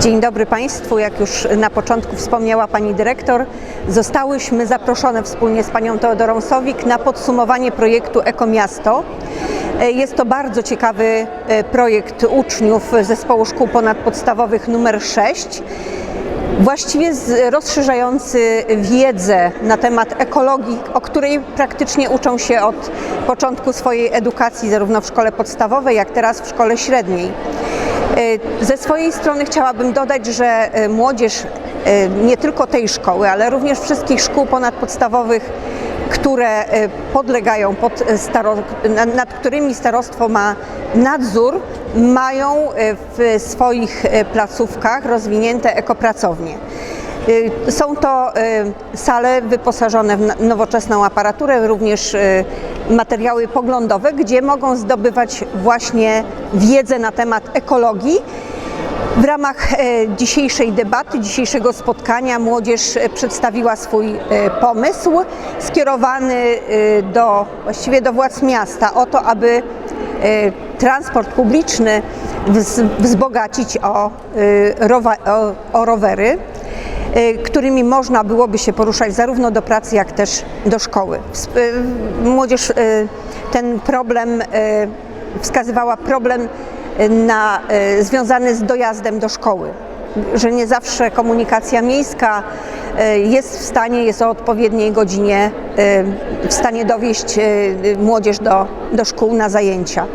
Dzień dobry Państwu. Jak już na początku wspomniała Pani Dyrektor, zostałyśmy zaproszone wspólnie z Panią Teodorą Sowik na podsumowanie projektu Ekomiasto. E, Jest to bardzo ciekawy e, projekt uczniów Zespołu Szkół Ponadpodstawowych numer 6 właściwie rozszerzający wiedzę na temat ekologii, o której praktycznie uczą się od początku swojej edukacji, zarówno w szkole podstawowej, jak teraz w szkole średniej. E, Ze swojej strony chciałabym dodać, że e, młodzież e, nie tylko tej szkoły, ale również wszystkich szkół ponadpodstawowych, które podlegają pod staro, nad, którymi starostwo ma nadzór, mają w swoich placówkach rozwinięte ekopracownie. Y, Są to y, sale wyposażone w nowoczesną aparaturę, również y, materiały poglądowe, gdzie mogą zdobywać właśnie wiedzę na temat ekologii. W ramach dzisiejszej debaty, dzisiejszego spotkania młodzież przedstawiła swój pomysł skierowany do, właściwie do władz miasta o to, aby transport publiczny wz- wzbogacić o, o, o rowery którymi można byłoby się poruszać zarówno do pracy, jak też do szkoły. Y, Młodzież y, ten problem y, wskazywała problem y, na, y, związany z dojazdem do szkoły, że nie zawsze komunikacja miejska y, jest w stanie, jest o odpowiedniej godzinie y, w stanie dowieść y, młodzież do, do szkół na zajęcia.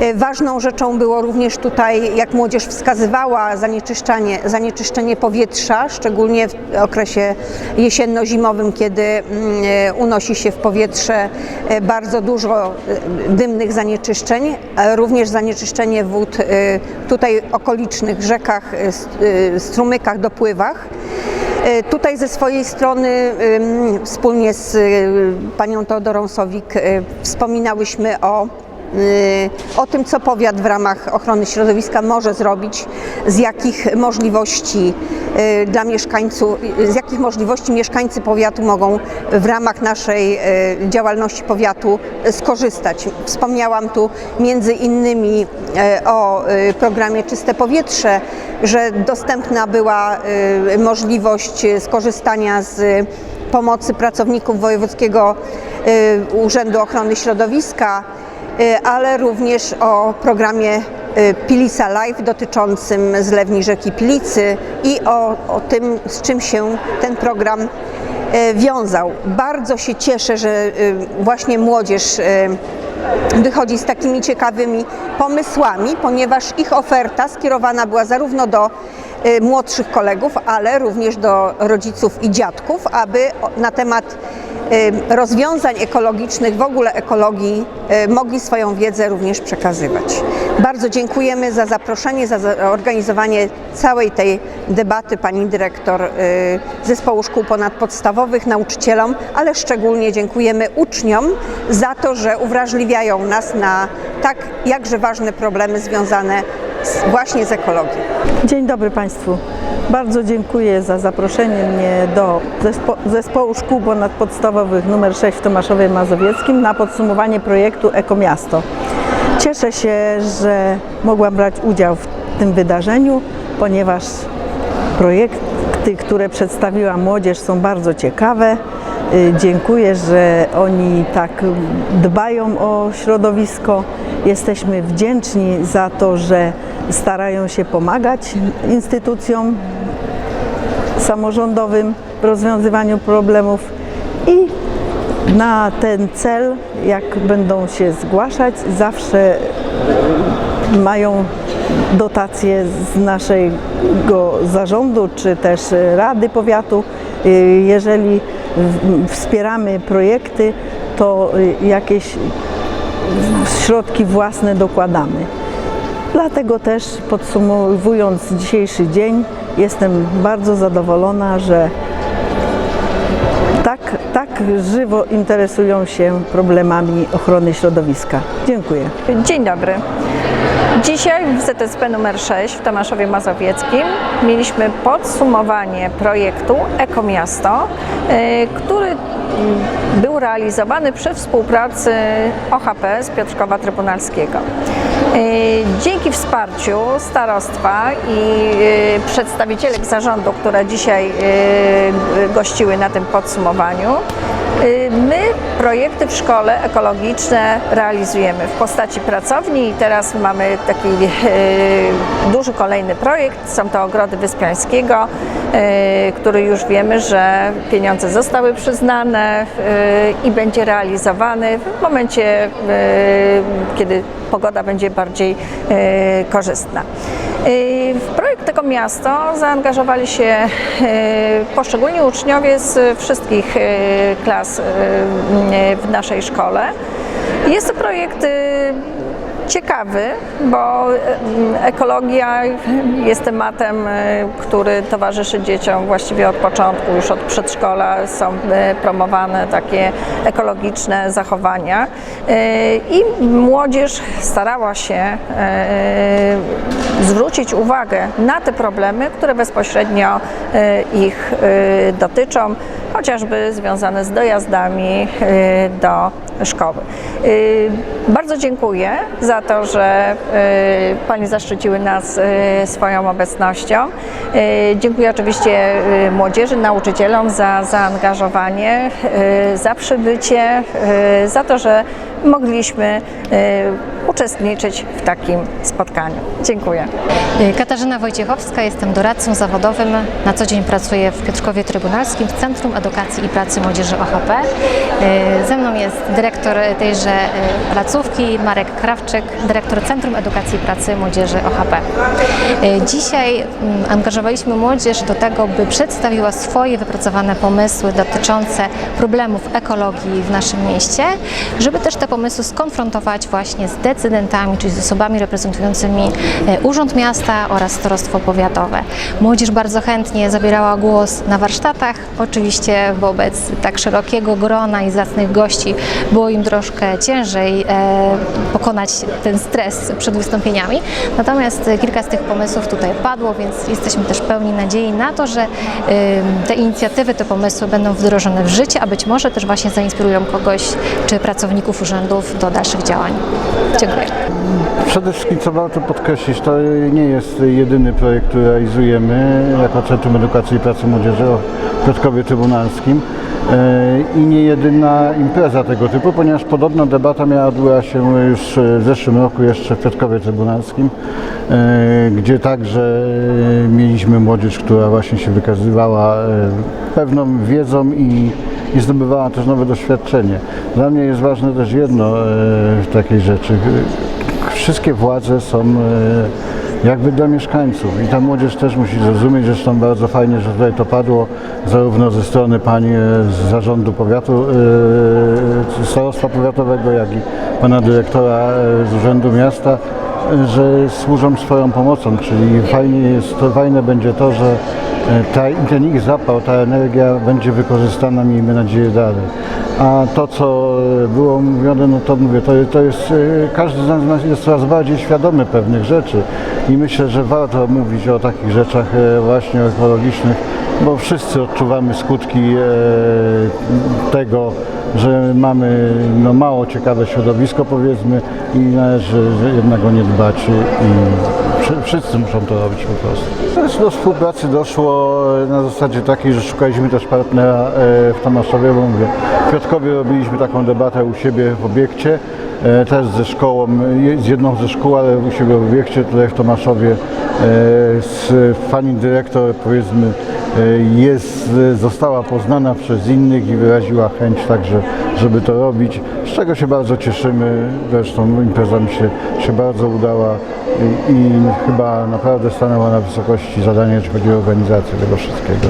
E, Ważną rzeczą było również tutaj, jak młodzież wskazywała, zanieczyszczenie, zanieczyszczenie powietrza, szczególnie w okresie jesienno-zimowym, kiedy mm, e, unosi się w powietrze e, bardzo dużo dymnych zanieczyszczeń, również zanieczyszczenie wód tutaj okolicznych rzekach, st- strumykach, dopływach. Tutaj ze swojej strony wspólnie z panią Teodorą Sowik wspominałyśmy o o tym, co powiat w ramach ochrony środowiska może zrobić, z jakich możliwości y, dla mieszkańców, z jakich możliwości mieszkańcy powiatu mogą w ramach naszej y, działalności powiatu skorzystać. Wspomniałam tu między innymi y, o y, programie Czyste Powietrze, że dostępna była y, możliwość skorzystania z pomocy pracowników Wojewódzkiego y, Urzędu Ochrony Środowiska, y, ale również o programie y, Pilisa Live dotyczącym zlewni rzeki Pilicy i o, o tym, z czym się ten program y, wiązał. Bardzo się cieszę, że y, właśnie młodzież y, wychodzi z takimi ciekawymi pomysłami, ponieważ ich oferta skierowana była zarówno do y, młodszych kolegów, ale również do rodziców i dziadków, aby na temat y, rozwiązań ekologicznych, w ogóle ekologii, y, mogli swoją wiedzę również przekazywać. Bardzo dziękujemy za zaproszenie, za zorganizowanie całej tej debaty pani dyrektor y, Zespołu Szkół Ponadpodstawowych, nauczycielom, ale szczególnie dziękujemy uczniom za to, że uwrażliwiają nas na tak jakże ważne problemy związane z, właśnie z ekologią. Dzień dobry Państwu. Bardzo dziękuję za zaproszenie mnie do zespo Zespołu Szkół Ponadpodstawowych nr 6 w Tomaszowie Mazowieckim na podsumowanie projektu Ekomiasto. Cieszę się, że mogłam brać udział w tym wydarzeniu, ponieważ projekty, które przedstawiła młodzież są bardzo ciekawe. Y, Dziękuję, że oni tak dbają o środowisko. Jesteśmy wdzięczni za to, że starają się pomagać instytucjom samorządowym w rozwiązywaniu problemów i na ten cel, jak będą się zgłaszać, zawsze mają dotacje z naszego zarządu czy też Rady Powiatu. Jeżeli wspieramy projekty, to jakieś środki własne dokładamy. Dlatego też podsumowując dzisiejszy dzień, jestem bardzo zadowolona, że tak, tak żywo interesują się problemami ochrony środowiska. Dziękuję. Dzień dobry. Dzisiaj w ZSP numer 6 w Tomaszowie Mazowieckim mieliśmy podsumowanie projektu Ekomiasto, y, który był realizowany przy współpracy OHP z Piotrkowa Trybunalskiego. Y, Dzięki wsparciu starostwa i y, przedstawicielek zarządu, które dzisiaj y, gościły na tym podsumowaniu, my projekty w szkole ekologiczne realizujemy w postaci pracowni. I teraz mamy taki duży kolejny projekt, są to ogrody Wyspiańskiego, który już wiemy, że pieniądze zostały przyznane i będzie realizowany w momencie, kiedy pogoda będzie bardziej y, korzystna. Y, W projekt tego miasto zaangażowali się y, poszczególni uczniowie z wszystkich klas w naszej szkole. Jest to projekt ciekawy, bo y, ekologia jest tematem, y, który towarzyszy dzieciom właściwie od początku, już od przedszkola są y, promowane takie ekologiczne zachowania. I młodzież starała się zwrócić uwagę na te problemy, które bezpośrednio ich dotyczą, chociażby związane z dojazdami y, do szkoły. Y, Bardzo dziękuję za to, że y, Pani zaszczyciły nas swoją obecnością. Dziękuję oczywiście młodzieży, nauczycielom za zaangażowanie, za przybycie, za to, że mogliśmy y, uczestniczyć w takim spotkaniu. Dziękuję. Katarzyna Wojciechowska, jestem doradcą zawodowym. Na co dzień pracuję w Piotrkowie Trybunalskim w Centrum Edukacji i Pracy Młodzieży OHP. E, Ze mną jest dyrektor tejże e, placówki Marek Krawczyk, dyrektor Centrum Edukacji i Pracy Młodzieży OHP. E, Dzisiaj mm, angażowaliśmy młodzież do tego, by przedstawiła swoje wypracowane pomysły dotyczące problemów ekologii w naszym mieście, żeby też te pomysły skonfrontować właśnie z decydentami, czyli z osobami reprezentującymi e, Urząd Miasta oraz Starostwo Powiatowe. Młodzież bardzo chętnie zabierała głos na warsztatach. Oczywiście wobec tak szerokiego grona i zacnych gości było im troszkę ciężej e, pokonać ten stres przed wystąpieniami. Natomiast kilka z tych pomysłów tutaj padło, więc jesteśmy też pełni nadziei na to, że te inicjatywy, te pomysły będą wdrożone w życie, a być może też właśnie zainspirują kogoś czy pracowników do dalszych działań. Dziękuję. Przede wszystkim co warto podkreślić, to nie jest jedyny projekt, który realizujemy jako Centrum Edukacji i Pracy Młodzieży w Piotrkowie Trybunalskim i nie jedyna impreza tego typu, ponieważ podobna debata miała odbyła się już w zeszłym roku jeszcze w Piotrkowie Trybunalskim, e, gdzie także e, mieliśmy młodzież, która właśnie się wykazywała e, pewną wiedzą i i zdobywała też nowe doświadczenie. Dla mnie jest ważne też jedno e, w takiej rzeczy. Wszystkie władze są e, jakby dla mieszkańców i ta młodzież też musi zrozumieć, zresztą bardzo fajnie, że tutaj to padło zarówno ze strony pani e, z zarządu powiatu, e, starostwa powiatowego, jak i pana dyrektora e, z urzędu miasta, e, że służą swoją pomocą, czyli fajnie jest, fajne będzie to, że e, ta, ten ich zapał, ta energia będzie wykorzystana, miejmy nadzieję, dalej. A to, co e, było mówione, no to mówię, to, to jest, e, każdy z nas jest coraz bardziej świadomy pewnych rzeczy. I myślę, że warto mówić o takich rzeczach e, właśnie ekologicznych, bo wszyscy odczuwamy skutki tego, że mamy no, mało ciekawe środowisko powiedzmy i należy jednak o nie dbać i wszyscy muszą to robić po prostu. Też do współpracy doszło e, na zasadzie takiej, że szukaliśmy też partnera e, w Tomaszowie, bo mówię, w Piotrkowie robiliśmy taką debatę u siebie w obiekcie, też ze szkołą, e, z jedną ze szkół, ale u siebie w obiekcie tutaj w Tomaszowie e, pani dyrektor powiedzmy e, jest, e, została poznana przez innych i wyraziła chęć także, żeby to robić, z czego się bardzo cieszymy. Zresztą impreza mi się, się bardzo udała i, i chyba naprawdę stanęła na wysokości zadania, jeśli chodzi o organizację tego wszystkiego.